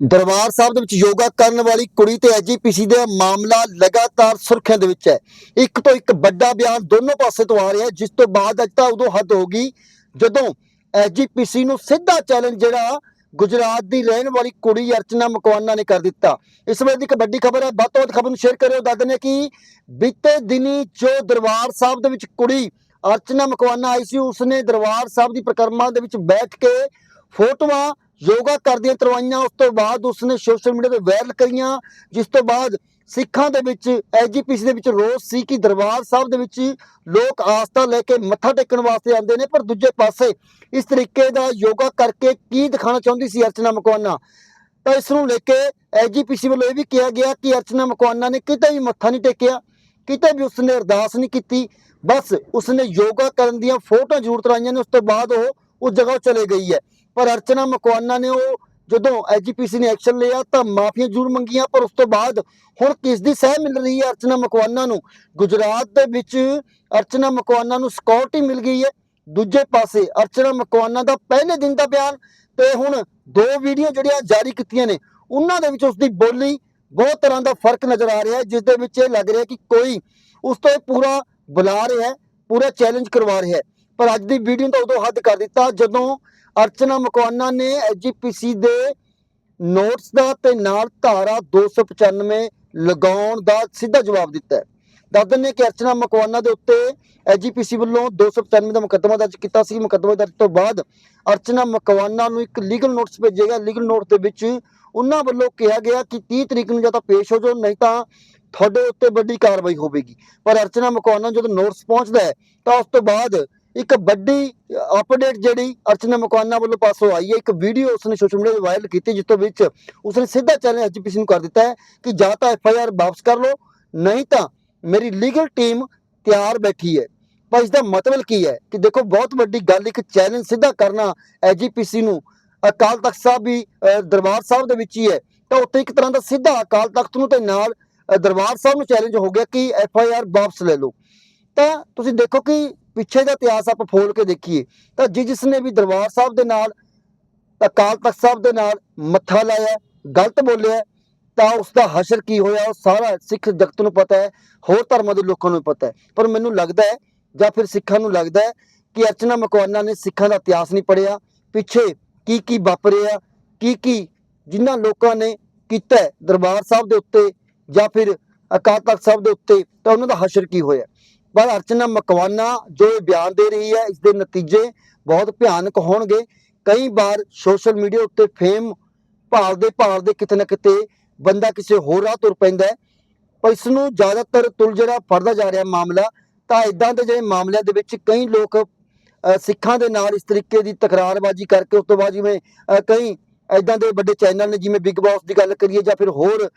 ਦਰਬਾਰ ਸਾਹਿਬ ਦੇ ਵਿੱਚ ਯੋਗਾ ਕਰਨ ਵਾਲੀ ਕੁੜੀ ਤੇ ਐਜੀਪੀਸੀ ਦਾ ਮਾਮਲਾ ਲਗਾਤਾਰ ਸੁਰਖੀਆਂ ਦੇ ਵਿੱਚ ਹੈ। ਇੱਕ ਤੋਂ ਇੱਕ ਵੱਡਾ ਬਿਆਨ ਦੋਨੋਂ ਪਾਸੇ ਤੋਂ ਆ ਰਿਹਾ ਜਿਸ ਤੋਂ ਬਾਅਦ ਅੱਜ ਤਾਂ ਉਦੋਂ ਹੱਦ ਹੋ ਗਈ ਜਦੋਂ ਐਜੀਪੀਸੀ ਨੂੰ ਸਿੱਧਾ ਚੈਲੰਜ ਜਿਹੜਾ ਗੁਜਰਾਤ ਦੀ ਰਹਿਣ ਵਾਲੀ ਕੁੜੀ ਅਰਚਨਾ ਮਕਵਾਨਾ ਨੇ ਕਰ ਦਿੱਤਾ। ਇਸ ਵੇਲੇ ਦੀ ਇੱਕ ਵੱਡੀ ਖਬਰ ਹੈ, ਵੱਧ ਤੋਂ ਵੱਧ ਖਬਰ ਨੂੰ ਸ਼ੇਅਰ ਕਰਿਓ, ਦੱਸ ਦਿੰਦੇ ਕਿ ਬੀਤੇ ਦਿਨੀ ਜੋ ਦਰਬਾਰ ਸਾਹਿਬ ਦੇ ਵਿੱਚ ਕੁੜੀ ਅਰਚਨਾ ਮਕਵਾਨਾ ਆਈ ਸੀ, ਉਸਨੇ ਦਰਬਾਰ ਸਾਹਿਬ ਦੀ ਪ੍ਰਕਰਮਾ ਦੇ ਵਿੱਚ ਬੈਠ ਕੇ ਫੋਟੋਆਂ ਯੋਗਾ ਕਰਦੀਆਂ ਕਰਵਾਈਆਂ, ਉਸ ਤੋਂ ਬਾਅਦ ਉਸਨੇ ਸੋਸ਼ਲ ਮੀਡੀਆ ਤੇ ਵਾਇਰਲ ਕਰੀਆਂ, ਜਿਸ ਤੋਂ ਬਾਅਦ ਸਿੱਖਾਂ ਦੇ ਵਿੱਚ ਐਜੀਪੀਸੀ ਦੇ ਵਿੱਚ ਰੋਸ ਸੀ ਕਿ ਦਰਬਾਰ ਸਾਹਿਬ ਦੇ ਵਿੱਚ ਲੋਕ ਆਸਥਾ ਲੈ ਕੇ ਮੱਥਾ ਟੇਕਣ ਵਾਸਤੇ ਆਉਂਦੇ ਨੇ, ਪਰ ਦੂਜੇ ਪਾਸੇ ਇਸ ਤਰੀਕੇ ਦਾ ਯੋਗਾ ਕਰਕੇ ਕੀ ਦਿਖਾਣਾ ਚਾਹੁੰਦੀ ਸੀ ਅਰਚਨਾ ਮਕਵਾਨਾ? ਤਾਂ ਇਸ ਨੂੰ ਲੈ ਕੇ ਐਜੀਪੀਸੀ ਵੱਲੋਂ ਇਹ ਵੀ ਕਿਹਾ ਗਿਆ ਕਿ ਅਰਚਨਾ ਮਕਵਾਨਾ ਨੇ ਕਿਤੇ ਵੀ ਮੱਥਾ ਨਹੀਂ ਟੇਕਿਆ, ਕਿਤੇ ਵੀ ਉਸਨੇ ਅਰਦਾਸ ਨਹੀਂ ਕੀਤੀ, ਬਸ ਉਸਨੇ ਯੋਗਾ ਕਰਨ ਦੀਆਂ ਫੋਟੋਆਂ ਜ਼ਰੂਰ ਤਰਾਈਆਂ ਨੇ, ਉਸ ਤੋਂ ਬਾਅਦ ਉਹ ਉਸ ਜਗ੍ਹਾ ਚਲੇ ਗਈ ਹੈ। ਪਰ ਅਰਚਨਾ ਮਕਵਾਨਾ ਨੇ ਉਹ ਜਦੋਂ ਐਜੀਪੀਸੀ ਨੇ ਐਕਸ਼ਨ ਲਿਆ ਤਾਂ ਮਾਫੀਆਂ ਜ਼ਰੂਰ ਮੰਗੀਆਂ, ਪਰ ਉਸ ਤੋਂ ਬਾਅਦ ਹੁਣ ਕਿਸ ਦੀ ਸਹਿ ਮਿਲ ਰਹੀ ਹੈ ਅਰਚਨਾ ਮਕਵਾਨਾ ਨੂੰ? ਗੁਜਰਾਤ ਦੇ ਵਿੱਚ ਅਰਚਨਾ ਮਕਵਾਨਾ ਨੂੰ ਸਿਕਿਉਰਿਟੀ ਮਿਲ ਗਈ ਹੈ। ਦੂਜੇ ਪਾਸੇ ਅਰਚਨਾ ਮਕਵਾਨਾ ਦਾ ਪਹਿਲੇ ਦਿਨ ਦਾ ਬਿਆਨ ਤੇ ਹੁਣ ਦੋ ਵੀਡੀਓ ਜਿਹੜੀਆਂ ਜਾਰੀ ਕੀਤੀਆਂ ਨੇ, ਉਹਨਾਂ ਦੇ ਵਿੱਚ ਉਸ ਦੀ ਬੋਲੀ ਬਹੁਤ ਤਰ੍ਹਾਂ ਦਾ ਫ਼ਰਕ ਨਜ਼ਰ ਆ ਰਿਹਾ ਹੈ, ਜਿਸ ਦੇ ਵਿੱਚ ਇਹ ਲੱਗ ਰਿਹਾ ਕਿ ਕੋਈ ਉਸ ਤੋਂ ਇਹ ਪੂਰਾ ਬੁਲਾ ਰਿਹਾ ਹੈ, ਪੂਰਾ ਚੈਲੰਜ ਕਰਵਾ ਰਿਹਾ ਹੈ। ਪਰ ਅੱਜ ਦੀ ਵੀਡੀਓ ਤਾਂ ਉਦੋਂ ਹੱਦ ਕਰ ਦਿੱਤਾ ਜਦੋਂ ਅਰਚਨਾ ਮਕਵਾਨਾ ਨੇ ਐਜੀਪੀਸੀ ਦੇ ਨੋਟਸ ਦਾ ਤੇ ਨਾਲ ਧਾਰਾ 295 ਲਗਾਉਣ ਦਾ ਸਿੱਧਾ ਜਵਾਬ ਦਿੱਤਾ ਦੱਸ ਦਿੰਦੇ ਕਿ ਅਰਚਨਾ ਮਕਵਾਨਾ ਦੇ ਉੱਤੇ ਐਜੀਪੀਸੀ ਵੱਲੋਂ 295 ਦਾ ਮੁਕੱਦਮਾ ਦਰਜ ਕੀਤਾ ਸੀ। ਮੁਕੱਦਮਾ ਦਰਜ ਤੋਂ ਬਾਅਦ ਅਰਚਨਾ ਮਕਵਾਨਾ ਨੂੰ ਇੱਕ ਲੀਗਲ ਨੋਟਿਸ ਗਿਆ। ਲੀਗਲ ਨੋਟ ਦੇ ਵਿੱਚ ਉਹਨਾਂ ਵੱਲੋਂ ਕਿਹਾ ਗਿਆ ਕਿ 30 ਤਰੀਕ ਨੂੰ ਜਾਂ ਤਾਂ ਪੇਸ਼ ਹੋ ਜਾਓ, ਨਹੀਂ ਤਾਂ ਤੁਹਾਡੇ ਉੱਤੇ ਵੱਡੀ ਕਾਰਵਾਈ ਹੋਵੇਗੀ। ਪਰ ਅਰਚਨਾ ਮਕਵਾਨਾ ਜਦੋਂ ਨੋਟਿਸ ਪਹੁੰਚਦਾ ਹੈ ਤਾਂ ਉਸ ਤੋਂ ਬਾਅਦ ਇੱਕ ਵੱਡੀ ਅਪਡੇਟ ਜਿਹੜੀ ਅਰਚਨਾ ਮਕਵਾਨਾ ਵੱਲੋਂ ਪਾਸੋਂ ਆਈ ਹੈ, ਇੱਕ ਵੀਡੀਓ ਉਸਨੇ ਸੋਸ਼ਲ ਮੀਡੀਆ ਤੇ ਵਾਇਰਲ ਕੀਤੀ, ਜਿਸ ਤੋਂ ਵਿੱਚ ਉਸਨੇ ਸਿੱਧਾ ਚੈਲੰਜ ਐਜੀਪੀਸੀ ਨੂੰ ਕਰ ਦਿੱਤਾ ਹੈ ਕਿ ਜਾਂ ਤਾਂ ਐਫ ਵਾਪਸ ਕਰ ਲਓ, ਨਹੀਂ ਤਾਂ ਮੇਰੀ ਲੀਗਲ ਟੀਮ ਤਿਆਰ ਬੈਠੀ ਹੈ। ਪਰ ਇਸ ਦਾ ਮਤਲਬ ਕੀ ਹੈ ਕਿ ਦੇਖੋ, ਬਹੁਤ ਵੱਡੀ ਗੱਲ, ਇੱਕ ਚੈਲੰਜ ਸਿੱਧਾ ਕਰਨਾ ਐਜੀਪੀਸੀ ਨੂੰ ਅਕਾਲ ਤਖਤ ਸਾਹਿਬ ਵੀ ਦਰਬਾਰ ਸਾਹਿਬ ਦੇ ਵਿੱਚ ਹੀ ਹੈ। ਤਾਂ ਉੱਥੇ ਇੱਕ ਤਰ੍ਹਾਂ ਦਾ ਸਿੱਧਾ ਅਕਾਲ ਤਖਤ ਨੂੰ ਤੇ ਨਾਲ ਦਰਬਾਰ ਸਾਹਿਬ ਨੂੰ ਚੈਲੰਜ ਹੋ ਗਿਆ ਕਿ ਐਫ ਆਈ ਆਰ ਵਾਪਸ ਲੈ ਲਓ। ਤਾਂ ਤੁਸੀਂ ਦੇਖੋ ਕਿ ਪਿੱਛੇ ਦਾ ਇਤਿਹਾਸ ਆਪਾਂ ਫੋਲ ਕੇ ਦੇਖੀਏ, ਤਾਂ ਜਿਸ ਜਿਸ ਨੇ ਵੀ ਦਰਬਾਰ ਸਾਹਿਬ ਦੇ ਨਾਲ ਅਕਾਲ ਤਖਤ ਸਾਹਿਬ ਦੇ ਨਾਲ ਮੱਥਾ ਲਾਇਆ, ਗਲਤ ਬੋਲਿਆ, ਤਾਂ ਉਸ ਦਾ ਹਸ਼ਰ ਕੀ ਹੋਇਆ, ਉਹ ਸਾਰਾ ਸਿੱਖ ਜਗਤ ਨੂੰ ਪਤਾ ਹੈ, ਹੋਰ ਧਰਮਾਂ ਦੇ ਲੋਕਾਂ ਨੂੰ ਵੀ ਪਤਾ ਹੈ। ਪਰ ਮੈਨੂੰ ਲੱਗਦਾ ਹੈ, ਜਾਂ ਫਿਰ ਸਿੱਖਾਂ ਨੂੰ ਲੱਗਦਾ ਹੈ, ਕਿ ਅਰਚਨਾ ਮਕਵਾਨਾ ਨੇ ਸਿੱਖਾਂ ਦਾ ਇਤਿਹਾਸ ਨਹੀਂ ਪੜਿਆ ਪਿੱਛੇ ਕੀ ਕੀ ਵਾਪਰਿਆ ਕੀ ਕੀ ਜਿਨ੍ਹਾਂ ਲੋਕਾਂ ਨੇ ਕੀਤਾ ਦਰਬਾਰ ਸਾਹਿਬ ਦੇ ਉੱਤੇ ਜਾਂ ਫਿਰ ਅਕਾਲ ਤਖਤ ਸਾਹਿਬ ਦੇ ਉੱਤੇ, ਤਾਂ ਉਹਨਾਂ ਦਾ ਹਸ਼ਰ ਕੀ ਹੋਇਆ। ਪਰ ਅਰਚਨਾ ਮਕਵਾਨਾ ਜੋ ਇਹ ਬਿਆਨ ਦੇ ਰਹੀ ਹੈ ਇਸ ਦੇ ਨਤੀਜੇ ਬਹੁਤ ਭਿਆਨਕ ਹੋਣਗੇ। ਕਈ ਵਾਰ ਸੋਸ਼ਲ ਮੀਡੀਆ ਉੱਤੇ ਫੇਮ ਭਾਲਦੇ ਭਾਲਦੇ ਕਿਤੇ ਨਾ ਕਿਤੇ ਬੰਦਾ ਕਿਸੇ ਹੋਰ ਰਾਹ ਤੁਰ ਪੈਂਦਾ ਹੈ। ਪਰ ਇਸ ਨੂੰ ਜ਼ਿਆਦਾਤਰ ਤੁਲ ਜਿਹੜਾ ਫੜਦਾ ਜਾ ਰਿਹਾ ਮਾਮਲਾ। ਤਾਂ ਇਦਾਂ ਦੇ ਜਿਹੜੇ ਮਾਮਲਿਆਂ ਦੇ ਵਿੱਚ ਕਈ ਲੋਕ ਸਿੱਖਾਂ ਦੇ ਨਾਲ ਇਸ ਤਰੀਕੇ ਦੀ ਤਕਰਾਰਬਾਜ਼ੀ ਕਰਕੇ, ਉਸ ਤੋਂ ਬਾਅਦ ਜਿਵੇਂ ਕਈ ਇਦਾਂ ਦੇ ਵੱਡੇ ਚੈਨਲ ਨੇ, ਜਿਵੇਂ ਬਿਗ ਬਾਸ ਦੀ ਗੱਲ ਕਰੀਏ ਜਾਂ ਫਿਰ ਹੋਰ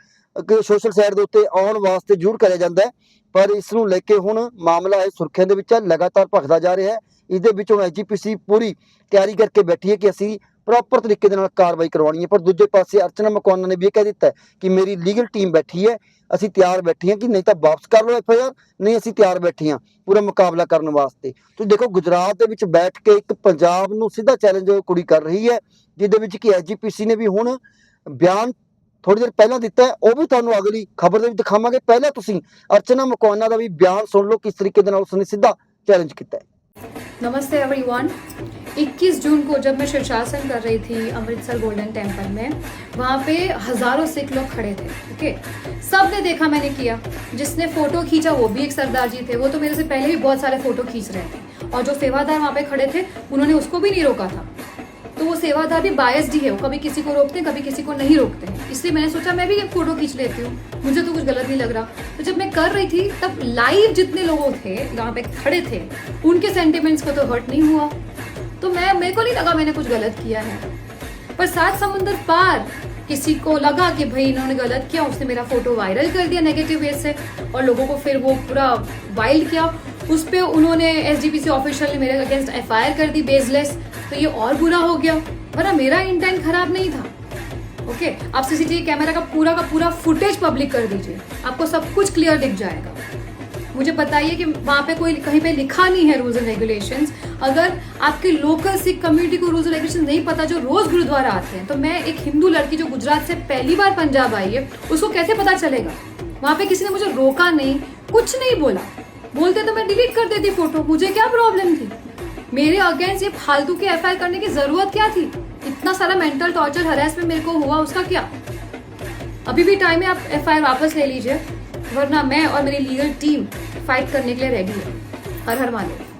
ਸੋਸ਼ਲ ਸਾਈਟ ਦੇ ਉੱਤੇ ਆਉਣ ਵਾਸਤੇ ਜ਼ਰੂਰ ਕਰਿਆ ਜਾਂਦਾ ਹੈ। ਪਰ ਇਸ ਨੂੰ ਲੈ ਕੇ ਹੁਣ ਮਾਮਲਾ ਹੈ ਸੁਰਖੀਆਂ ਦੇ ਵਿੱਚ ਹੈ ਲਗਾਤਾਰ ਭਖਦਾ ਜਾ ਰਿਹਾ ਹੈ। ਇਸ ਦੇ ਵਿੱਚ ਹੁਣ ਐਜੀਪੀਸੀ ਪੂਰੀ ਤਿਆਰੀ ਕਰਕੇ ਬੈਠੀ ਹੈ ਕਿ ਅਸੀਂ ਪ੍ਰੋਪਰ ਤਰੀਕੇ ਦੇ ਨਾਲ ਕਾਰਵਾਈ ਕਰਵਾਉਣੀ ਹੈ ਪਰ ਦੂਜੇ ਪਾਸੇ ਅਰਚਨਾ ਮਕਵਾਨਾ ਨੇ ਵੀ ਇਹ ਕਹਿ ਦਿੱਤਾ ਹੈ ਕਿ ਮੇਰੀ ਲੀਗਲ ਟੀਮ ਬੈਠੀ ਹੈ ਅਸੀਂ ਤਿਆਰ ਬੈਠੇ ਹਾਂ ਕਿ ਨਹੀਂ ਤਾਂ ਵਾਪਸ ਕਰ ਲਓ ਐਫ ਆਈ ਆਰ ਨਹੀਂ ਅਸੀਂ ਤਿਆਰ ਬੈਠੇ ਹਾਂ ਪੂਰਾ ਮੁਕਾਬਲਾ ਕਰਨ ਵਾਸਤੇ ਤੁਸੀਂ ਦੇਖੋ ਗੁਜਰਾਤ ਦੇ ਵਿੱਚ ਬੈਠ ਕੇ ਇੱਕ ਪੰਜਾਬ ਨੂੰ ਸਿੱਧਾ ਚੈਲੰਜ ਕੁੜੀ ਕਰ ਰਹੀ ਹੈ ਜਿਹਦੇ ਵਿੱਚ ਕਿ ਐਜੀਪੀਸੀ ਨੇ ਵੀ ਹੁਣ ਬਿਆਨ ਥੋੜੀ ਦੇਰ ਪਹਿਲਾਂ ਦਿੱਤਾ ਹੈ ਉਹ ਵੀ ਤੁਹਾਨੂੰ ਅਗਲੀ ਖਬਰ ਦੇ ਵਿੱਚ ਦਿਖਾਵਾਂਗੇ ਪਹਿਲਾਂ ਤੁਸੀਂ ਅਰਚਨਾ ਮਕਵਾਨਾ ਦਾ ਵੀ ਬਿਆਨ ਸੁਣ ਲਓ ਕਿਸ ਤਰੀਕੇ ਦੇ ਨਾਲ ਉਸਨੇ ਸਿੱਧਾ ਚੈਲੰਜ ਕੀਤਾ ਹੈ नमस्ते एवरीवन 21 जून को जब मैं शीर्षासन कर रही थी अमृतसर गोल्डन टेंपल में, वहाँ पे हज़ारों सिख लोग खड़े थे, ओके? सबने देखा मैंने किया। जिसने फ़ोटो खींचा, वो भी एक सरदार जी थे। वो तो मेरे से पहले भी बहुत सारे फ़ोटो खींच रहे थे। और जो सेवादार वहाँ पे खड़े थे, उन्होंने उसको भी नहीं रोका था। तो वो सेवादार भी बायस्ड ही है। वो कभी किसी को रोकते हैं, कभी किसी को नहीं रोकते हैं। इसलिए मैंने सोचा, मैं भी एक फ़ोटो खींच लेती हूँ। मुझे तो कुछ गलत नहीं लग रहा। तो जब मैं कर रही थी, तब लाइव जितने लोग थे, जहाँ पे खड़े थे, उनके सेंटिमेंट्स को तो हर्ट नहीं हुआ। तो मैं, मेरे को नहीं लगा मैंने कुछ गलत किया है। पर सात समंदर पार किसी को लगा कि भाई इन्होंने गलत किया, उसने मेरा फ़ोटो वायरल कर दिया नेगेटिव वे से और लोगों को फिर वो पूरा वाइल्ड किया। उस पर उन्होंने S D P C official ने मेरे अगेंस्ट एफ़ आई आर कर दी बेसलेस तो ये और बुरा हो गया। वरना मेरा इंटेंट खराब नहीं था। ओके आप सीसीटीवी कैमरा का पूरा का पूरा फुटेज पब्लिक कर दीजिए। आपको सब कुछ क्लियर दिख जाएगा। मुझे बताइए कि वहाँ पे कोई कहीं पे लिखा नहीं है रूल्स एंड रेगुलेशंस अगर आपके लोकल सिख कम्युनिटी को रूल्स एंड रेगुलेशन नहीं पता, जो रोज गुरुद्वारा आते हैं तो मैं एक हिंदू लड़की जो गुजरात से पहली बार पंजाब आई है, उसको कैसे पता चलेगा? वहाँ पे किसी ने मुझे रोका नहीं, कुछ नहीं बोला। बोलते तो मैं डिलीट कर देती फ़ोटो मुझे क्या प्रॉब्लम थी? मेरे अगेंस्ट ये फालतू के एफ़ करने की ज़रूरत क्या थी? इतना सारा मेंटल टॉर्चर हरेसमेंट मेरे को हुआ, उसका क्या? अभी भी टाइम है आप एफआईआर वापस ले लीजिए। वरना मैं और मेरी लीगल टीम फाइट करने के लिए रेडी है हर हर महादेव